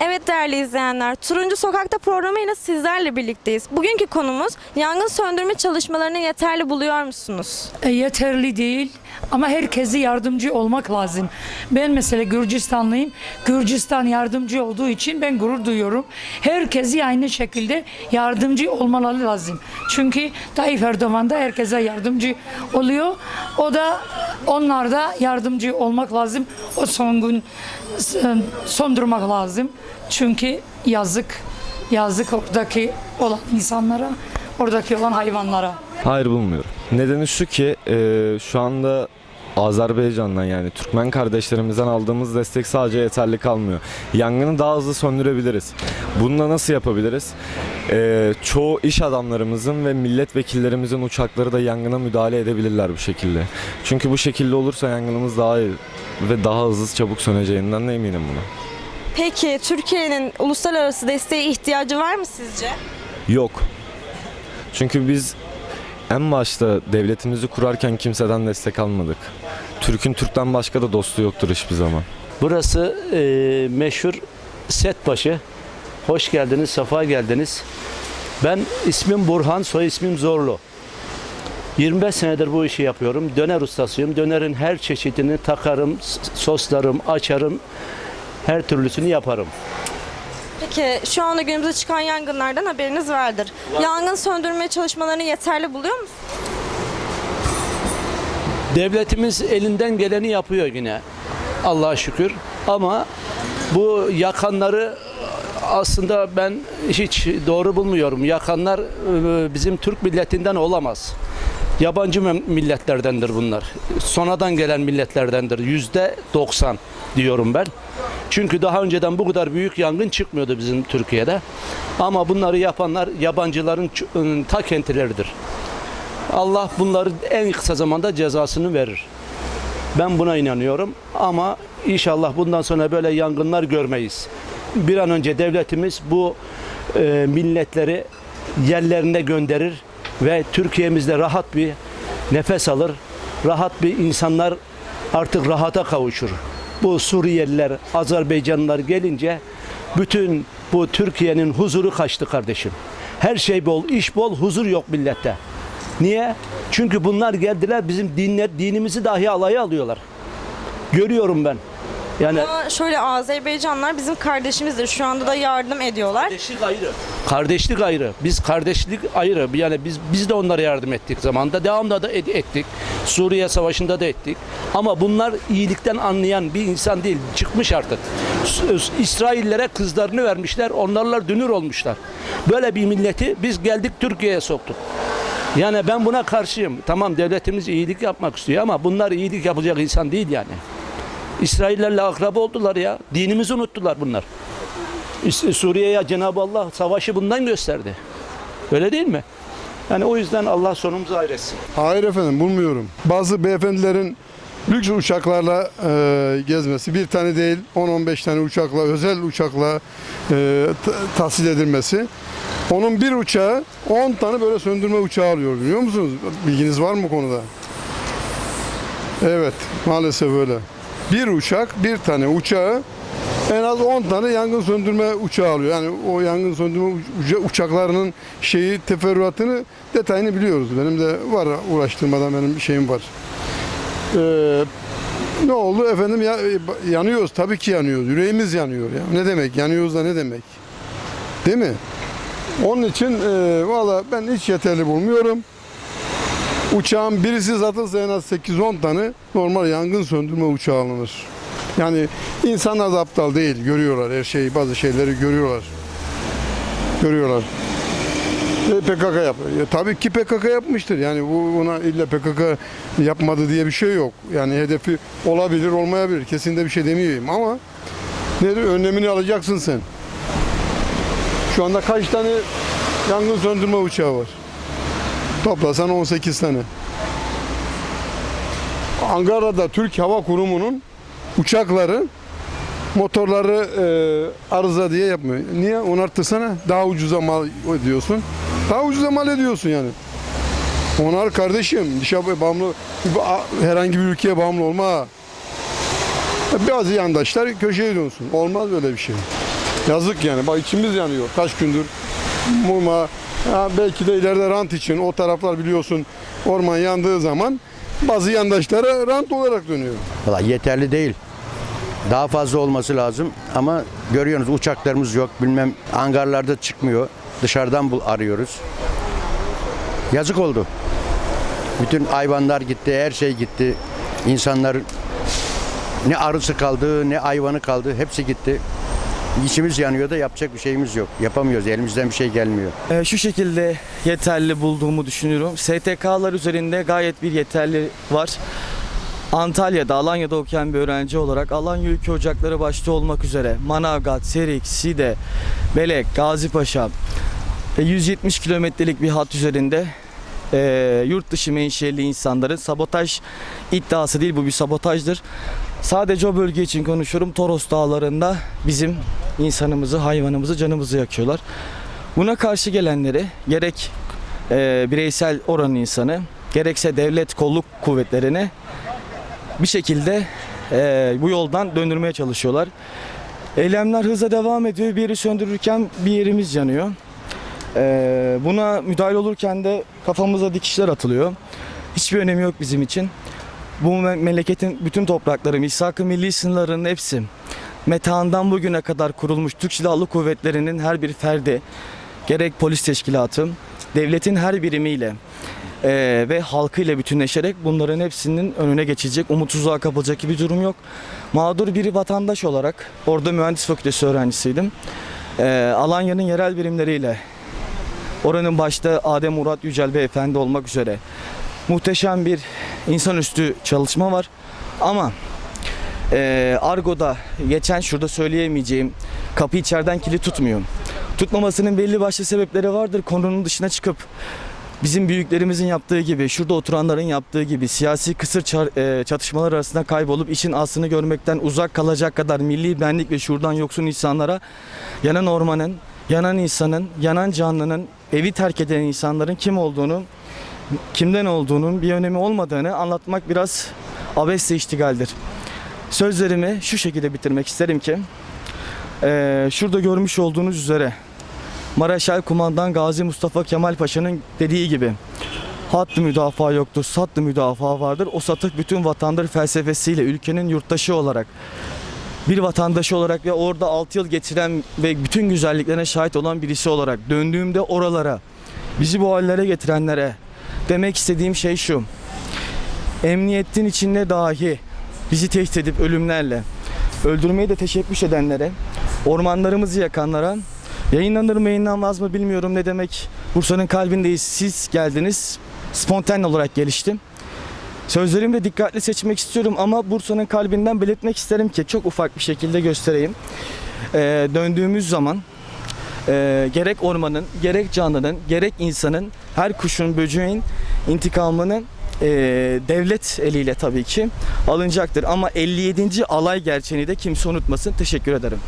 Evet değerli izleyenler, Turuncu Sokak'ta programıyla sizlerle birlikteyiz. Bugünkü konumuz yangın söndürme çalışmalarını yeterli buluyor musunuz? E, yeterli değil ama herkese yardımcı olmak lazım. Ben mesela Gürcistanlıyım. Gürcistan yardımcı olduğu için ben gurur duyuyorum. Herkese aynı şekilde yardımcı olmaları lazım. Çünkü Tayyip Erdoğan da herkese yardımcı oluyor. O da onlar da yardımcı olmak lazım. O son gün sondurmak lazım. Çünkü yazık yazık oradaki olan insanlara, oradaki olan hayvanlara. Hayır bulmuyorum. Nedeni şu ki e, şu anda Azerbaycan'dan yani Türkmen kardeşlerimizden aldığımız destek sadece yeterli kalmıyor. Yangını daha hızlı söndürebiliriz. Bunu da nasıl yapabiliriz? E, çoğu iş adamlarımızın ve milletvekillerimizin uçakları da yangına müdahale edebilirler bu şekilde. Çünkü bu şekilde olursa yangınımız daha iyi ve daha hızlı çabuk söneceğinden de eminim buna. Peki Türkiye'nin uluslararası desteğe ihtiyacı var mı sizce? Yok. Çünkü biz en başta devletimizi kurarken kimseden destek almadık. Türk'ün Türk'ten başka da dostu yoktur hiçbir zaman. Burası e, meşhur Setbaşı. Hoş geldiniz, safa geldiniz. Ben ismim Burhan, soy ismim Zorlu. 25 senedir bu işi yapıyorum. Döner ustasıyım. Dönerin her çeşidini takarım, soslarım, açarım. Her türlüsünü yaparım. Peki şu anda günümüzde çıkan yangınlardan haberiniz vardır. Yangın söndürme çalışmalarını yeterli buluyor musunuz? Devletimiz elinden geleni yapıyor yine. Allah'a şükür. Ama bu yakanları aslında ben hiç doğru bulmuyorum. Yakanlar e, bizim Türk milletinden olamaz. Yabancı milletlerdendir bunlar. Sonradan gelen milletlerdendir. Yüzde 90 diyorum ben. Çünkü daha önceden bu kadar büyük yangın çıkmıyordu bizim Türkiye'de. Ama bunları yapanlar yabancıların ç- ta kentileridir. Allah bunları en kısa zamanda cezasını verir. Ben buna inanıyorum ama inşallah bundan sonra böyle yangınlar görmeyiz. Bir an önce devletimiz bu e, milletleri yerlerine gönderir ve Türkiye'mizde rahat bir nefes alır. Rahat bir insanlar artık rahata kavuşur. Bu Suriyeliler, Azerbaycanlılar gelince bütün bu Türkiye'nin huzuru kaçtı kardeşim. Her şey bol, iş bol, huzur yok millette. Niye? Çünkü bunlar geldiler bizim dinler, dinimizi dahi alaya alıyorlar. Görüyorum ben. Yani Ama şöyle Azerbaycanlar bizim kardeşimizdir. Şu anda da yardım ediyorlar. kardeşlik ayrı. Kardeşlik ayrı. Biz kardeşlik ayrı. Yani biz biz de onlara yardım ettik zamanda. Devamlı da ed- ettik. Suriye Savaşı'nda da ettik. Ama bunlar iyilikten anlayan bir insan değil. Çıkmış artık. S- İsraillere kızlarını vermişler. Onlarla dünür olmuşlar. Böyle bir milleti biz geldik Türkiye'ye soktuk. Yani ben buna karşıyım. Tamam devletimiz iyilik yapmak istiyor ama bunlar iyilik yapacak insan değil yani. İsraillerle akraba oldular ya. Dinimizi unuttular bunlar. Suriye'ye Cenab-ı Allah savaşı bundan gösterdi. Öyle değil mi? Yani o yüzden Allah sonumuzu hayretsin. Hayır efendim bulmuyorum. Bazı beyefendilerin lüks uçaklarla e, gezmesi bir tane değil 10-15 tane uçakla özel uçakla e, tahsil edilmesi. Onun bir uçağı 10 tane böyle söndürme uçağı alıyor biliyor musunuz? Bilginiz var mı konuda? Evet maalesef öyle. Bir uçak bir tane uçağı en az 10 tane yangın söndürme uçağı alıyor. Yani o yangın söndürme uça- uçaklarının şeyi teferruatını detayını biliyoruz. Benim de var uğraştırmadan benim şeyim var. Ee, ne oldu efendim ya, yanıyoruz tabii ki yanıyoruz. Yüreğimiz yanıyor ya. Ne demek yanıyoruz da ne demek? Değil mi? Onun için e, valla ben hiç yeterli bulmuyorum. Uçağın birisi satılsa en az 8-10 tane normal yangın söndürme uçağı alınır. Yani insanlar da aptal değil. Görüyorlar her şeyi, bazı şeyleri görüyorlar. Görüyorlar. E, PKK yapıyor. Ya, tabii ki PKK yapmıştır. Yani bu ona illa PKK yapmadı diye bir şey yok. Yani hedefi olabilir, olmayabilir. Kesin de bir şey demeyeyim ama nedir? Önlemini alacaksın sen. Şu anda kaç tane yangın söndürme uçağı var? Toplasan 18 tane. Ankara'da Türk Hava Kurumu'nun uçakları motorları e, arıza diye yapmıyor. Niye? Onarttırsana. Daha ucuza mal ediyorsun. Daha ucuza mal ediyorsun yani. Onar kardeşim. Dışarı bağımlı herhangi bir ülkeye bağımlı olma. Bazı yandaşlar köşeye dönsün. Olmaz böyle bir şey. Yazık yani. Bak içimiz yanıyor. Kaç gündür muma ya belki de ileride rant için o taraflar biliyorsun orman yandığı zaman bazı yandaşlara rant olarak dönüyor. Valla yeterli değil. Daha fazla olması lazım ama görüyorsunuz uçaklarımız yok. Bilmem hangarlarda çıkmıyor. Dışarıdan bul arıyoruz. Yazık oldu. Bütün hayvanlar gitti, her şey gitti. İnsanlar ne arısı kaldı, ne hayvanı kaldı. Hepsi gitti. İçimiz yanıyor da yapacak bir şeyimiz yok. Yapamıyoruz. Elimizden bir şey gelmiyor. Ee, şu şekilde yeterli bulduğumu düşünüyorum. STK'lar üzerinde gayet bir yeterli var. Antalya'da, Alanya'da okuyan bir öğrenci olarak Alanya Ülke Ocakları başta olmak üzere Manavgat, Serik, Side, Belek, Gazipaşa ve 170 kilometrelik bir hat üzerinde e, yurt dışı menşeli insanların sabotaj iddiası değil bu bir sabotajdır. Sadece o bölge için konuşuyorum. Toros Dağları'nda bizim insanımızı, hayvanımızı, canımızı yakıyorlar. Buna karşı gelenleri gerek e, bireysel oranın insanı gerekse devlet kolluk kuvvetlerini bir şekilde e, bu yoldan döndürmeye çalışıyorlar. Eylemler hızla devam ediyor. Bir yeri söndürürken bir yerimiz yanıyor. E, buna müdahale olurken de kafamıza dikişler atılıyor. Hiçbir önemi yok bizim için. Bu me- memleketin bütün toprakları, misak-ı milli sınırlarının hepsi Metehan'dan bugüne kadar kurulmuş Türk Silahlı Kuvvetleri'nin her bir ferdi, gerek polis teşkilatı, devletin her birimiyle eee, ve halkıyla bütünleşerek bunların hepsinin önüne geçecek, umutsuzluğa kapılacak bir durum yok. Mağdur bir vatandaş olarak, orada mühendis fakültesi öğrencisiydim. Eee, Alanya'nın yerel birimleriyle, oranın başta Adem Murat Yücel Beyefendi olmak üzere muhteşem bir insanüstü çalışma var. Ama ee, Argo'da geçen şurada söyleyemeyeceğim kapı içeriden kilit tutmuyor. Tutmamasının belli başlı sebepleri vardır. Konunun dışına çıkıp bizim büyüklerimizin yaptığı gibi, şurada oturanların yaptığı gibi siyasi kısır e, çatışmalar arasında kaybolup işin aslını görmekten uzak kalacak kadar milli benlik ve şuradan yoksun insanlara yanan ormanın, yanan insanın, yanan canlının, evi terk eden insanların kim olduğunu, kimden olduğunun bir önemi olmadığını anlatmak biraz abesle iştigaldir. Sözlerimi şu şekilde bitirmek isterim ki eee, şurada görmüş olduğunuz üzere Maraşal Kumandan Gazi Mustafa Kemal Paşa'nın dediği gibi hattı müdafaa yoktur, sattı müdafaa vardır. O satık bütün vatandaş felsefesiyle ülkenin yurttaşı olarak bir vatandaşı olarak ve orada 6 yıl geçiren ve bütün güzelliklerine şahit olan birisi olarak döndüğümde oralara bizi bu hallere getirenlere demek istediğim şey şu. Emniyetin içinde dahi bizi tehdit edip ölümlerle öldürmeyi de teşebbüs edenlere, ormanlarımızı yakanlara yayınlanır mı yayınlanmaz mı bilmiyorum ne demek. Bursa'nın kalbindeyiz. Siz geldiniz. Spontan olarak geliştim. Sözlerimi de dikkatli seçmek istiyorum ama Bursa'nın kalbinden belirtmek isterim ki çok ufak bir şekilde göstereyim. Ee, döndüğümüz zaman e, gerek ormanın, gerek canlının, gerek insanın, her kuşun, böceğin intikamını e, devlet eliyle tabii ki alınacaktır. Ama 57. alay gerçeğini de kimse unutmasın. Teşekkür ederim.